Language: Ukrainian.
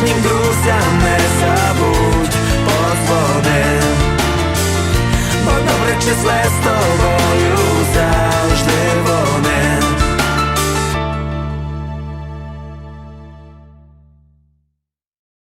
справжнім друзям не забудь позвони, Бо добре числе з